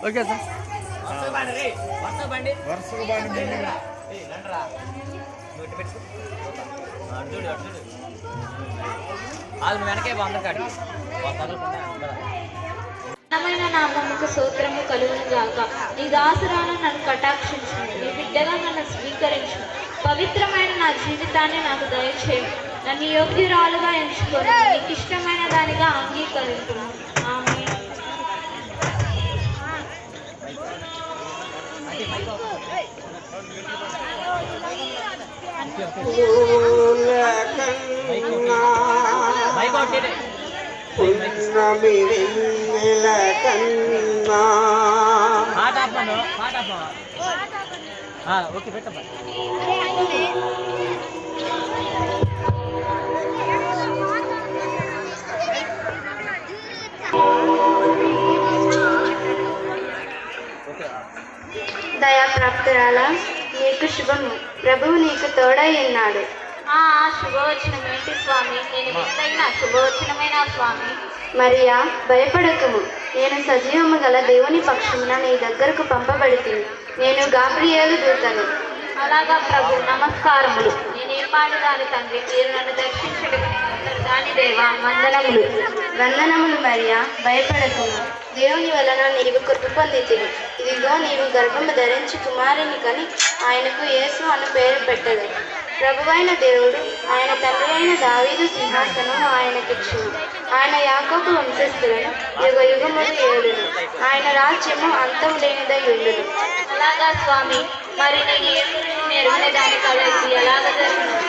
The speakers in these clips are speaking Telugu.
Okay sir. వాళ్ళు వెనకే అందరు కాడి ఘనమైన నామముకు సూత్రము కలుగును గాక. నీ దాసురాను నన్ను కటాక్షించు నీ బిడ్డగా నన్ను స్వీకరించు పవిత్రమైన నా జీవితాన్ని నాకు దయచేయు. నన్ను యోగ్యురాలుగా ఎంచుకోను నీకు ఇష్టమైన దానిగా అంగీకరించు మైక్ ఒకటి ఇటు. పున్నమి వెన్నెల కన్నా పాట ఆపమను, పాట ఆపమను. ఆ, ఓకే పెట్టమ్మా దయాప్రాప్తురాల నీకు శుభము. ప్రభువు నీకు తోడై ఉన్నాడు. ఆ శుభవచనం ఏంటి స్వామి. నేను వింతైన శుభవచనమైన స్వామి? మరియా భయపడకము. నేను సజీవము గల దేవుని పక్షమున నీ దగ్గరకు పంపబడుతుంది నేను గాబ్రియేలు దూతను. అలాగా ప్రభు. నమస్కారములు. నేనేం పాడదాని తండ్రి? మీరు నన్ను దేవా వందనములు. వందనములు మరియా భయపడకము. దేవుని వలన నీవు కృప పొందితివి. ఇదిగో నీవు గర్భము ధరించి కుమారుని కని ఆయనకు యేసు అను పేరు పెట్టదు ప్రభువైన దేవుడు ఆయన తండ్రి అయిన దావీదు సింహాసనం ఆయనకిచ్చును ఆయన యాకోబు వంశస్థులను యుగ యుగములు ఏడును ఆయన రాజ్యము అంతం లేనిదై ఉండును. అలాగా స్వామి మరి నేను నెరవేరిన దాని కలసి ఎలాగ జరుగును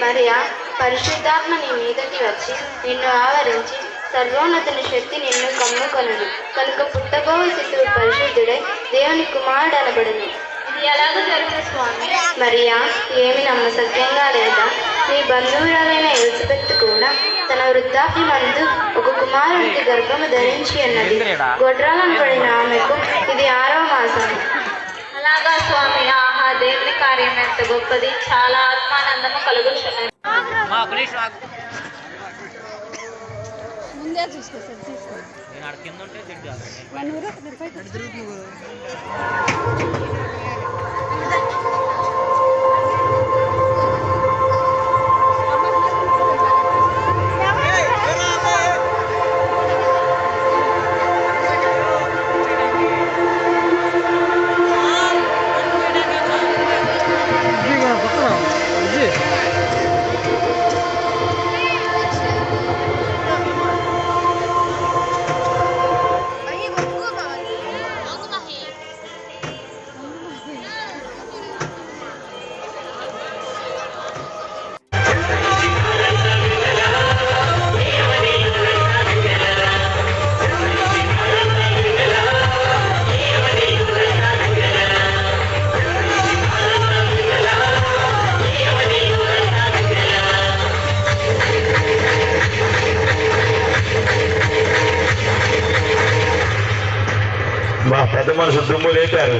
మరియా పరిశుద్ధాత్మ నీ మీదకి వచ్చి నిన్ను ఆవరించి సర్వోన్నతుని శక్తి నిన్ను కమ్ముకొనును. కనుక పుట్టబో శిశువు పరిశుద్ధుడై దేవుని కుమారుడు అనబడును. ఇది ఎలాగ జరుగును స్వామి. మరియా ఏమి నమ్మసక్యంగా లేదా? నీ బంధువురాలైన ఎలిజబెత్ కూడా తన వృద్ధాప్యమందు ఒక కుమారునికి గర్భము ధరించి ఉన్నది. గొడ్రాలను పడిన ఆమెకు ఇది ఆరో మాసం. అలాగా స్వామి ఆహా దేవుని కార్యం ఎంత గొప్పది. చాలా ఆత్మానందము కలుగుచున్నది. మా ఒక నిమిషం ఆగు. ముందే చూసుకోసారి తీసుకో నేను ఆడ కింద ఉంటే తింటాను వన్ ఊరు ఒక మా పెద్ద మనుషులు దుమ్ము లేపారు